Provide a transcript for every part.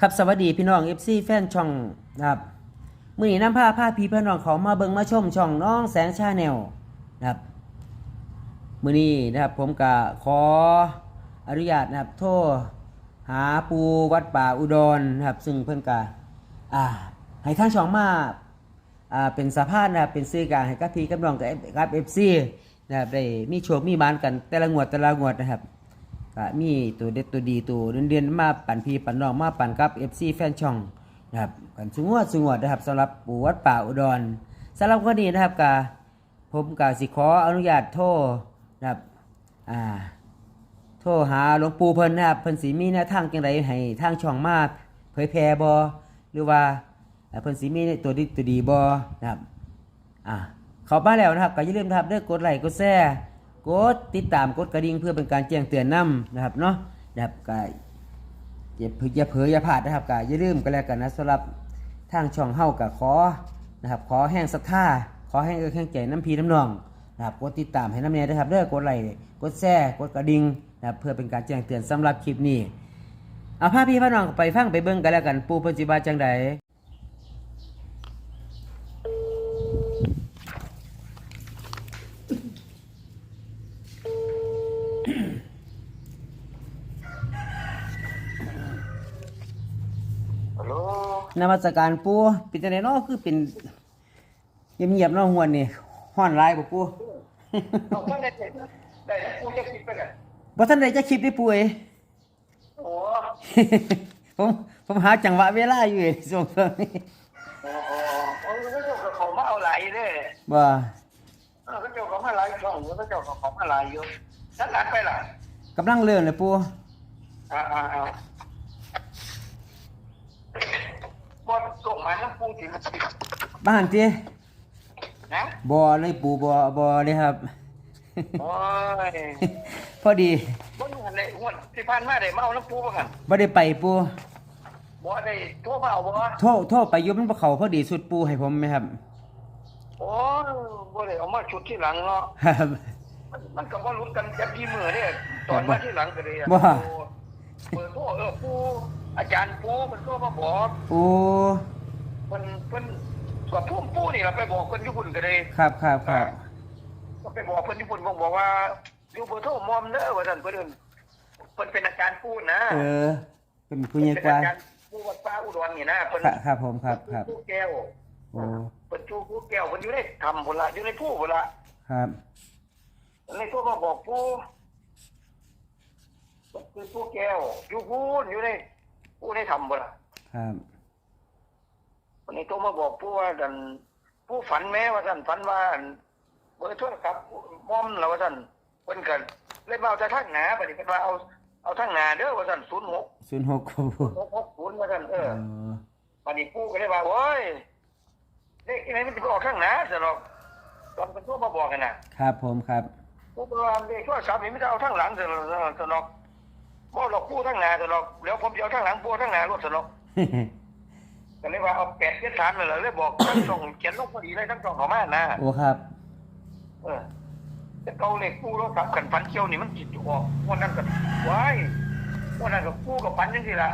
ครับสวัสดีพี่น้อง FC แฟนช่องนะครับมื้อนี้น้ำพาพาพีพี่น้องเขามาเบิงมาชมช่องน้องแสงชาแนลนะครับมื้อนี้นะครับผมก็ขออนุญาตนะครับโทรหาปูวัดป่าอุดรนะครับ ซึ่งเพิ่นก็อ่าให้ทางช่องมาอ่าเป็นสะพานนะครับเป็นสื่อกลางให้กับพี่กับน้องกับกับ FC นะครับได้มีโชคมีบานกันแต่ละงวดแต่ละงวดนะครับ ก็มีตัวเด็ดตัวดีตัวเด่นๆมาปั่นพี่ปั่นน้องมาปั่นกับ FC แฟนช่องนะครับกันสุงวดสุงวดนะครับสำหรับปู่วัดป่าอุดรสำหรับวันนี้นะครับกาผมกาสิขออนุญาตโทรนะครับอ่าโทรหาหลวงปู่เพิ่นนะครับเพิ่นสิมีแนวทางจังไดให้ทางช่องมาเผยแพร่บ่หรือว่าเพิ่นสิมีตัวดีตัวดีบ่นะครับอะเข้ามาแล้วนะครับก็อย่าลืมนะครับเด้อกดไลค์กดแชร์ กดติดตามกดกระดิ่งเพื่อเป็นการแจ้งเตือนนำนะครับเนาะนะครับก็อย่าเผลออย่าเผลออย่าพลาดนะครับก็อย่าลืมกันแล้วกันนะสำหรับทางช่องเฮาก็ขอนะครับขอแห้งศรัทธาขอแห้งเอื้อแห้งใจน้ำพีน้ำนองนะครับกดติดตามให้น้ำเนียด้วยครับเด้อกดไลค์กดแชร์กดกระดิ่งนะครับเพื่อเป็นการแจ้งเตือนสำหรับคลิปนี้เอาพาพพี่พาน้องไปฟังไปเบิ่งกันแล้วกันปูปัจจุบันจังใด ฮัลโหล นมัสการปูเป็นจังไดเนาะคือเป็นเงียบๆเนาะหวนนี่ฮ้อนหลายบ่ปูเอาท่านได้เห็นได้กูจะคิดไปกันบ่ทันได้จะคลิปได้ปูเอ้ยโอ้ผมผมหาจังหวะเวลาอยู่เอ้ยช่วงนี้โอ้โอ้โอ้ก็เจ้ากับของมาเอาหลายเด้บ่เออก็เจ้าของมาหลายช่องก็เจ้ากับของมาหลายอยู่ฉันหลักไปล่ะกำลังเริ่มเลยปูอ่าอ่าอ่าบอล ส่งมาน้ำปูถึงสิบ้านตินะบ่เลยปูบ่บ่เลยครับ โอ้ยพอดีบ่มีหันเลยหัวดที่ผ่านมาได้มาเอาน้ำปูบ่กันบ่ได้ไปปูบ่ได้โทรมาเอาบ่โทรโทรไปอยู่มันบ่เข้าพอดีสุดปูให้ผมไหมครับ โอ้ยบ่ได้เอามาชุดที่หลังเนาะครับมันมันก็บ่รู้กันจักกี่มื้อเด้ตอนมาที่หลังก็เลยอะว่าเปิดโทรเออผู้ อาจารย์ผู้มันก็มาบอกปูเพิ่นเพิ่นก็ผู้ผู้นี่ล่ะไปบอกเพิ่นญี่ปุ่นก็เลยครับครับครับก็ไปบอกเพิ่นญี่ปุ่นบอกว่าอยู่เบอร์โทรมอมเด้อว่าซั่นเพิ่นเอิ้นเพิ่นเป็นอาจารย์ผู้นะเออ เป็นผู้ใหญ่เป็นกว่าอาจารย์ผู้วัดป่าอุดรนี่นะเพิ่นครับครับผมครับครับผู้แก้วโอ้เพิ่นชูผู้แก้วเพิ่นอยู่ในธรรมพุ่นล่ะอยู่ในผู้พุ่นล่ะครับในโทรมาบอกผู้คือผู้แก้วอยู่ผู้อยู่ใน ผู้ในธรรมพุ่นล่ะครับวันนี้โทรมาบอกผู้ว่าดันผู้ฝันแม้ว่าท่านฝันว่าอั่นเบอร์โทรศัพท์ม่อมแล้วว่าท่านเพิ่นก็เลยมาเอาแต่ทางหนาบัดนี้เพิ่นว่าเอาเอาทางหนาเด้อว่าท่าน06 ศูนย์หกครับปู660ว่าท่านเอเออ อบัดนี้ผู้ก็เลยว่าโอ้ยเลขที่ไหนมันจะไปออกทางหนาซะหรอกตอนเป็นโทรมาบอกกันน่ะครับผมครับผู้ก็ว่าเลขโทรศัพท์นี่ไม่ได้เอาทางหลังซะหรอกซะหรอก บ่หรอกผู้ทางหนาซะหรอกเดี๋ยวผมจะเอาทางหลังผู้ทางหน้ารถซะหรอกก็เลยว่าเอา8 7 3นั่นแหละเลยบอกทั้งสองเขียนลงพอดีเลยทั้งสองเขามานะโอ้ครับ เออแต่เกาเหล็กกู้แล้วครับกันฟันเคี้ยวนี่มันจิตออกวันนั้นก็ว้ายวันนั้นก็กู้กับฟันยังสิละ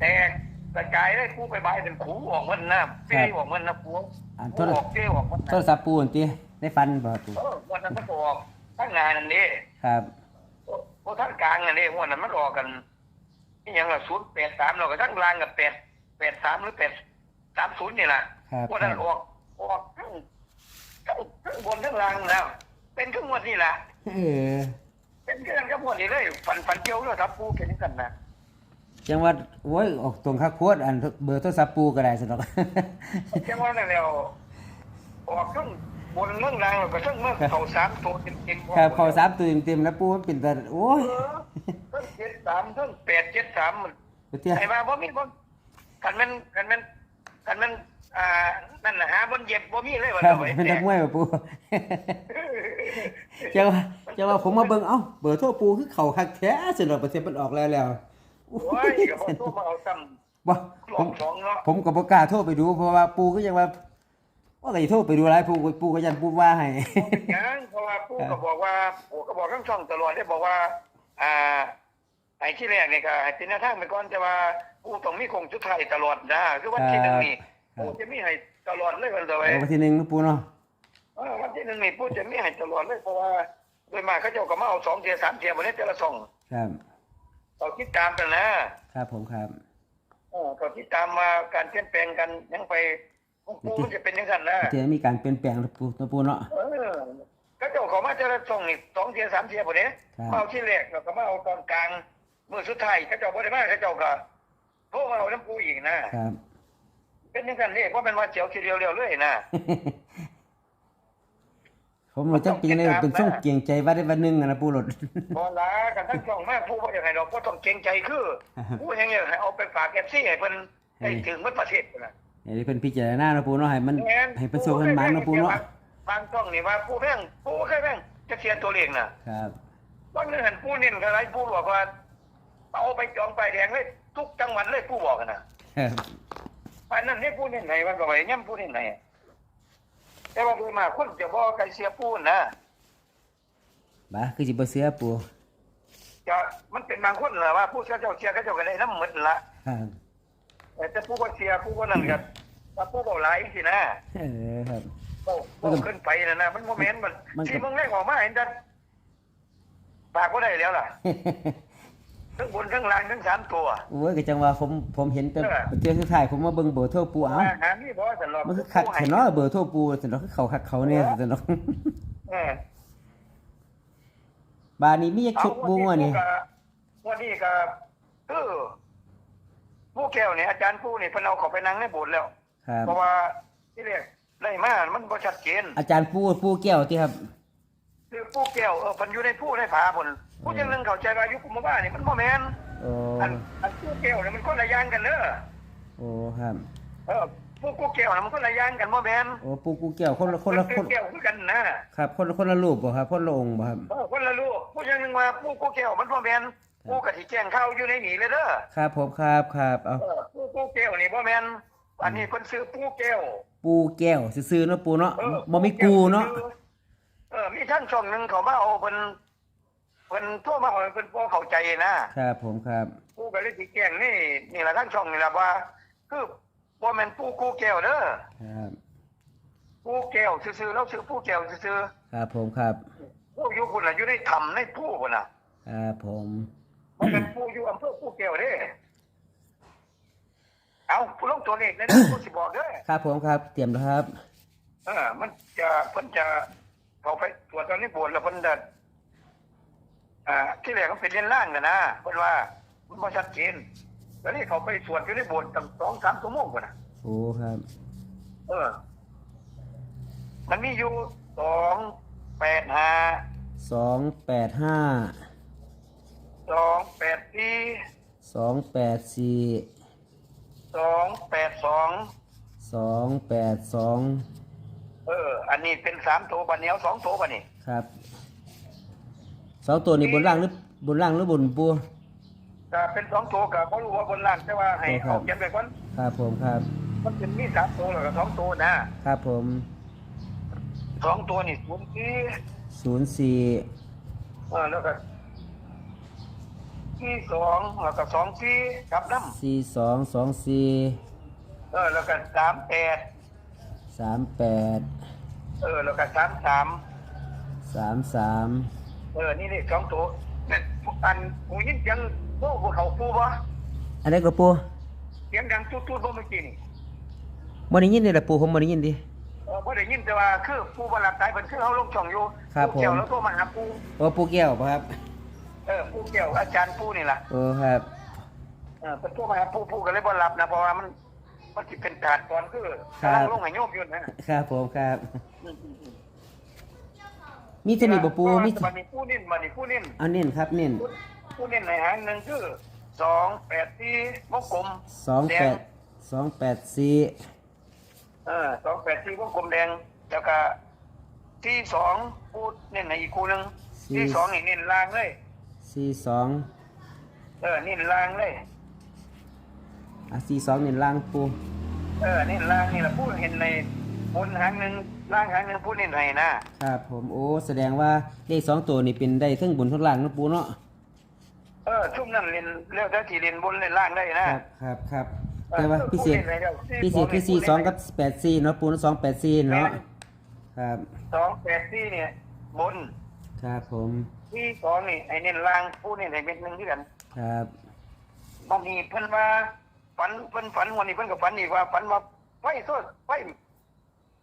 แตกกระจายได้กู้ไปบายเป็นขูออกมันนะเป้ออกมันนะปูอ่าโทกู้ษออกเป้ออกมันโทรศัพท์ปูนติได้ฟันบ่ปูเออวันนั้นมันก็ออกทั้งงานนั่นนี่ครับ โอ้ทั้งกลางนั่นนี่วันนั้นมันออกกันนี่ยังละศูนย์แปดสามเราก็ทั้งกลางกับแปดแปดสามหรือแปดสามศูนย์นี่แหละครับวันนั้นออกออกทั้งทั้งทั้งบนทั้งล่างแล้ว เป็นทั้งหมดนี่แหละเออเป็นเรื่องกับหมดนี่เลยฝันฝันเกี่ยวแล้วครับปูเป็นกันนะจังว่าโอ้ยออกตรงคักโคตรอันเบอร์โทรศัพท์ปูก็ได้สนอกแค่ว่านั่นแล้วออกทั้ง บนเรื่องรางแล้วก็ทั้งเมื่อเขาสามตัวเต็มๆครับเข้าสามตัวเต็มๆแล้วปูมันเป็นแต่โอ้ยเออทั้งเจ็ดสามทั้งแปดเจ็ดสามมันเตี้ยไอ้มาบ่มีบ่กันแมันกันแมันกันแมันอ่านั่นนะฮะบนเย็บบ่มีเลยว่าครับเอาไว้เป็นนักมวยบ่ปูจังว่าจังว่าผมมาเบิ่งเอ้าเบอร์โทรปูคือเข้าคักแท้สนอกประเทศมันออกแล้วแล้วโอ้โอ้ยยก็บ่โทรมาเอาซ้บ่ำหลผอมกสองเนาะผมก็บ่กล้าโทรไปดูเพราะว่าปูก็ยังว่า ว่าก็สิโทรไปดูหลายปูก็ปูก็ยันปูว่าให้เป็นหยังเพราะว่าปู่ก็บอกว่าปู่ก็บอกทั้งช่องตลอดได้บอกว่า อ่าไอ้ที่แรกเนี่ยก็ให้เป็นแนวทางไปก่อนแต่ว่าปูต้องมีคงชุดไทายตลอดนะคือวันที่หนึ่งนี่ครับปูจะมีให้ตลอดเลยวันเดียวเอาวันที่หนึ่งนะปูเนาะเออวันที่หนึ่งนี่ปูจะมีให้ตลอดเลยเพราะว่าโดยมากเขาเจ้าก็มาเอาสองเทียสามเทียวันนี้แต่ละสองครับเราคิดตามกันนะ ครับผมครับ เออเราคิดตามมาการเปลี่ยนแปลงกันยังไป ของปูมันจะเป็นยังไงนะเจะมีการเปลี่ยนแปลงนะปูนะปูเนาะเออก็เจ้าเขามาแต่ละสองนี่สองเทียสามเทียวันนี้ครับมาเอาที่แรกแล้วก็มาเอาตอนกลางเมื่อสุดท้ายเขาเจ้าบ่ได้มาเขาเจ้าก็โทรมาเอาน้ำปูอีกนะครับเป็นยังไงนี่เพราะเป็นว่าเจียวทีเดียวเดียวเลยนะผมรู้จักเป็นยังไงเป็นช่วงเกียงใจว่าได้วันหนึ่งอะนะปูหลดบอลากันทั้งสองแม่ผู้ว่าอย่างไรเราก็ต้องเกรงใจคือผู้ยังไงให้เอาไปฝากแอฟซี่ให้เพิ่นได้ถึงเมื่อประเทศนะ ให้เพิ่นพิจารณานะปูเนาะให้มันแม่นให้ประสบกันมันนะปูเนาะบางช่องนี่ว่าผู้แม่งผู้แค่แม่งจะเสียตัวเองน่ะครับตอนนี้เห็นผู้เน้นอะไรผู้บอกว่าเอาไปจองไปแดงเลยทุกจังหวัดเลยผู้บอกกันนะครับอันนั้นนี่ผู้เน้นไหนมันก็ไปย่ำผู้เน้นไหนแต่ว่าโดยมากคนจะบอกใครเสียผู้นะบ้าคือสิบ่เสือปูจะมันเป็นบางคนเหรอว่าผู้เสียเจ้าเสียก็เจ้าก็ได้น้ำหมดละครับ แต่ผู้ก็เสียผู้ก็นั่นกันว่าผู้เบาหลายสินะเออครับเบาเบาขึ้นไปนะนะมันโมเมนต์มันมันก็ ที่มึงแรกออกมาเห็นจะปากก็ได้แล้วล่ะทั้งบนทั้งล่างทั้งสามตัว โอ้ยก็จังว่าผมผมเห็นแต่เออ เจอสุดท้ายผมมาเบิ่งเบอร์โทรปูเอ้าหานี่บอกว่าสำหรับมันคือคักแค่เนาะเบอร์โทรปูแต่เนาะคือเขาคักเขาเนี่ยแต่เนาะเออ บาดนี้มีจักชุดปูว่านี่ วันนี้ก็คือ ผู้แก้วเนี่ยอาจารย์ผู้นี่เพนเอาเขาไปนั่งในโบสถ์แล้ว ครับ เพราะว่าที่เรียกได้มามันบ่ชัดเจนอาจารย์ปูปูแก้วที่ครับ คือผู้แก้วเออเพันอยู่ในผู้ในผาผลผู้จังหนึงเข้าใจว่าอยู่กุมบ้านนี่มันบ่แม่นโอ้อันอันผู้แก้วเนี่ยมันคนละอย่างกันเด้อโอ้ครับ เออผู้กู้แก้วน่ะมันคนละอย่างกันบ่แม่นโอ้ปูกูแก้วคนละคนละมัคนคือแก้วคือกันนะครับ คนละคนละรูปบ่ครับคนละองค์บ่ครับ เออคนละลูกผู้จังหนึงว่าผู้กู้แก้วมันบ่แม่น ผู้ก็สิแจ้งข่าวอยู่ในนี่เลยเด้อครับผมครับครับเอาเออผู้กู้แก้วนี่บ่แม่นอันนี้เพิ่นซื้อผู้แก้ว ปูแก้วซื่อๆเนาะปูเนาะเออบ่มีกูเนาะเออมีท่านช่องหนึงเขามาเอาเพิ่นเพิ่นโทรมาเอาเพิ่นบ่เข้าใจนะครับผมครับผู้ก็เลยสิแจ้งนี่นี่ล่ะท่านช่องนี่ล่ะว่า คือบ่แม่นผู้กู้แก้วเด้อครับผู้แก้วซื่อๆแล้วซื้อผู้แก้วซื่อครับผมครับๆผู้อยู่พุ่นน่ะอยู่ในถ้ำในผู้พุ่นน่ะครับผม มันเป็นผู้อยู่อำเภอผู้แก้วเด้เอาผู้ลงตัวเลขได้ผู้สิบอกเด้อครับผมครับ เตรียมแล้วครับ เออ มันจะเพิ่นจะเขาไปตรวจตอนนี้บวชแล้วเพิ่นจะอ่า ที่แรกมันเป็นเรียนล่างกันนะเพิ่นว่ามันบ่ชัดเจนแล้วนี่เขาไปสวดอยู่ในโบสถ์ตั้งสองสามชั่วโมงกว่านะโอ้ครับ เออ มันมีอยู่สองแปดห้าสองแปดห้า สองแปดสี่สองแปดสี่สองแปดสองสองแปดสองเออ อันนี้เป็นสามตัวบันเหนียวสองตัวบันนี่ครับสองตัวนี้บนล่างหรือบนล่างหรือบนปูก็เป็นสองตัวกับเขารู้ว่าบนล่างแต่ว่าให้โอ้ครับเอาเขียนไปก่อนครับผมครับ มันเป็นมีสามตัวแล้วก็สองตัวนะครับผมสองตัวนี่ศูนย์สี่ศูนย์สี่เออแล้วก็ ที่สองแล้วก็สองสี่กับน้สี่สองสองสี่ำเออแล้วก็สามแปดสามแปดเออแล้วก็สามสามสามสามเออนี่นี่สองตัวเนี่ยอันหูยินเสียงโอ้ภูเขาปูบ่อันนี้ก็ปูเสียงดังตุ๊ดๆบ่เมื่อกี้นี่บ่ได้ยินเลยละปูผมบ่ได้ยินดิ เออบ่ได้ยินแต่ว่าคือปูบ่หลับตายเพิ่นคือเฮาลงช่องอยู่ครับปูเกี่ยวผมแล้วโทรมาหาปูโอ้ปูแก้วบ่ครับ เออปูเกี่ยวอาจารย์ปูนี่ล่ะโอ้ครับเออเพิ่นโทรมาหาปูปูก็เลยบ่หลับนะเพราะว่ามันมันสิเป็นการตอนคือกำลังลงให้โยมอยู่นะครับผมครับอืมอืมอืมมีเทานิบ่ปูมีบัดนี้ปูนิ่นบัดนี้ปูนิ่นอันเน้นครับเน้นปูนิ่นในหางหนึงคือสองแปดสี่วงกลมสองแดแปงดสองแปดสี่เออสองแปดสี่วงกลมแดงแล้วก็ที่สองปูเน้นในอีกคู่หนึงที่สองนี่เน้นล่างเลย สี่สองเออเน้นล่างเลยอะสี่สองเน้นล่างปูเออเน้นล่างนี่แหละพูดเห็นในบนหางหนึ่งล่างหางหนึ่งพูดเน้นให้นะครับผมโอ้แสดงว่าเลขสองตัวนี่เป็นได้ทั้งบนทั้งล่างเนาะปูเนาะเเออช่วงนั้นเรียนเรียกแต่ที่เรียนบนเรียนล่างได้คนะรับครับครับเออแต่ว่าพิเศษผู้ล่นอะไรนี่ยพิเศษคือสี่สองกับแปดสี่เนาะปูนสองแปดสี่เนาะครับสองแปดสี่เนี่ยบน ครับผม ที่สองนี่ไอ้เน้นล่างผู้เน้นให้เป็นหนึ่งด้วยกันครับบางทีเพิ่นว่าฝันเพิ่นฝันวันนี้เพิ่นก็ฝันอีกว่าฝันว่าไฟโทษไฟ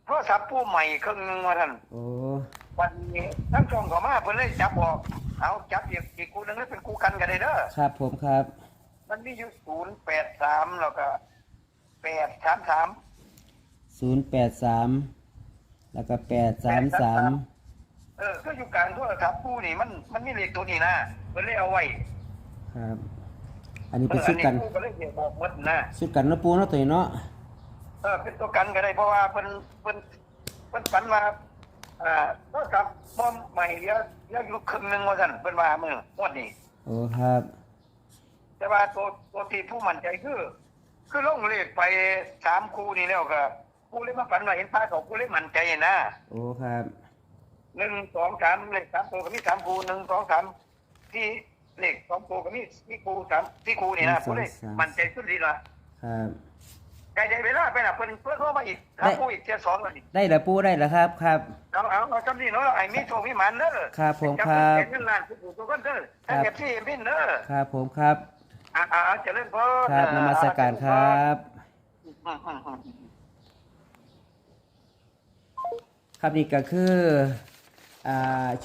โทรศัพท์ผู้ใหม่เครื่องหนึงว่าท่านโอ้วันนี้ทั้งสองเขามาเพิ่นเลยจับออกเอาจับอีกอีกกูหนึงแล้วเป็นกูกันกันได้เด้อครับผมครับ มันมีอยู่ศูนย์แปดสามแล้วก็แปดสามสามศูนย์แปดสามแล้วก็แปดสามสาม เออก็อยู่กลางโทรศัพท์ผู้นี่มันมันมีเลขตัวนี้นะเพิ่นเลยเอาไว้ครับ อันนี้เอเป็นอชุอัดนนี้กันผู้ก็เลยเดี๋ยวบอกหมดนะชุดกันเนาะปูเนาะตัวนี้เนาะเออเป็นตัวกันก็ได้เพราะว่าเพิ่นเพิ่นเพิ่นฝันมาอ่าก็กลับป้อมใหม่เดียวเดียวอยู่ครึ่งหนึงว่าซั่นเพิ่นว่ามื้องวดนี้ โอ้ครับแต่ว่าตัวตัวที่ผู้มั่นใจคือ คือลงเลขไปสามคู่นี่แล้วก็ผู้เลยมาฝันว่าเห็นพระเขาผู้เลยมั่นใจนะโอ้ครับ หนึ่งสองสามเลขสามตัวก็มีสามคู่หนึ่งสองสามที่เลขสองตัวก็มีมีคู่สามที่คู่นี่นะผู้เลยมั่นใจสุดดีละครับใกล้ใจเวลาไปละเพิ่นเพิ่นโทรมาอีกถามผู้อีกเทียสองแล้วนี่ได้แล้วปูได้แล้วครับครับเอาเอาเอาจำนี่เนาะไอ้มีโชคมีหมันเด้อครับผมจำครับเป็นเงินล้านทุกผู้ทุกคนเด้อถ้าเก็บที่มินเด้อครับผมครับอ่าอ่าเอาเจริญพรครับนมัสการครับอืมอืมอืมครับนี่ก็คืออ่า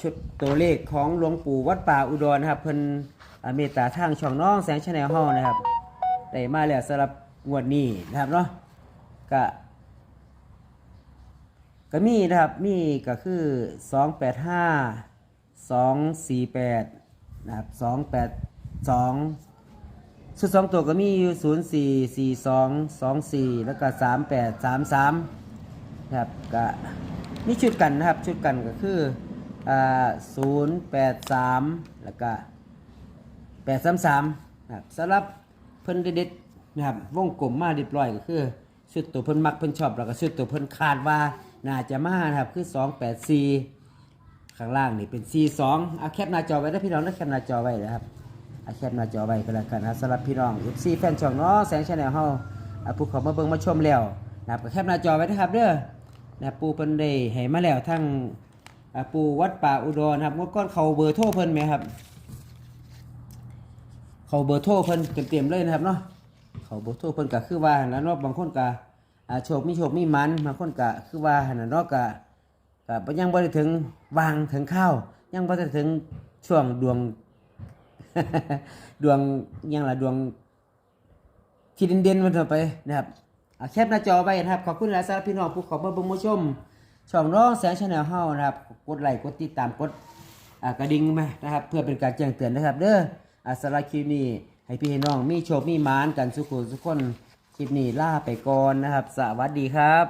ชุดตัวเลขของหลวงปู่วัดป่าอุดรนะครับเพิ่นเมตตาทางช่องน้องแสงชาแนลเฮานะครับได้มาแล้วสำหรับงวดนี้นะครับเนาะก็ก็มีนะครับมีก็คือ 285 248นะครับ282ชุดสองตัวก็มีอยู่ 04 42 24 แล้วก็ 38 33นะครับก็มีชุดกันนะครับ ชุดกันก็คือ ศูนย์แปดสามแล้วก็แปดสามสามนะครับสำหรับเพิ่นเด็ดนะครับวงกลมมาเรียบร้อยก็คือชุดตัวเพิ่นมักเพิ่นชอบแล้วก็ชุดตัวเพิ่นคาดว่าน่าจะมานะครับคือสองแปดสี่ข้างล่างนี่เป็นสี่สองเอาแคปหน้าจอไว้นะพี่น้องนะแคปหน้าจอไว้นะครับเอาแคปหน้าจอไว้ก็แล้วกันนะสำหรับพี่น้อง FC แฟนช่องเนาะแสงชาแนลเฮาอ่าผู้เขามาเบิ่งมาชมแล้วนะครับก็แคปหน้าจอไว้นะครับเด้อนะปูเพิ่นได้ให้มาแล้วทั้ง ปูวัดป่าอุดรครับงดก้อนเขาเบอร์โทรเพิ่นไหมครับ เขาเบอร์โทรเพิ่นเต็มๆเลยนะครับเนาะเขาเบอร์โทรเพิ่นก็คือว่าหั่นแล้วเนาะบางคนก็โชคมีโชคมีมันบางคนก็คือว่าหันนะเนาะก็ก็ยังบ่ได้ถึงวางถึงข้าวยังบ่ได้ถึงช่วงดวง ดวงยังละดวงที่เด่นๆมันต่อไปนะครับแคปหน้าจอไว้นะครับขอบคุณหลายสำหรับพี่น้องผู้ขอมาเบิ่งมาชม ช่องน้องแสงชาแนลเฮานะครับ กดไลค์กดติดตามกดกระดิ่งมานะครับ เพื่อเป็นการแจ้งเตือนนะครับ เด้ออาสำหรับคลิปนี้ให้พี่น้องมีโชคมีมานกันสุขุสุขคนคลิปนี้ล่าไปก่อนนะครับ สวัสดีครับ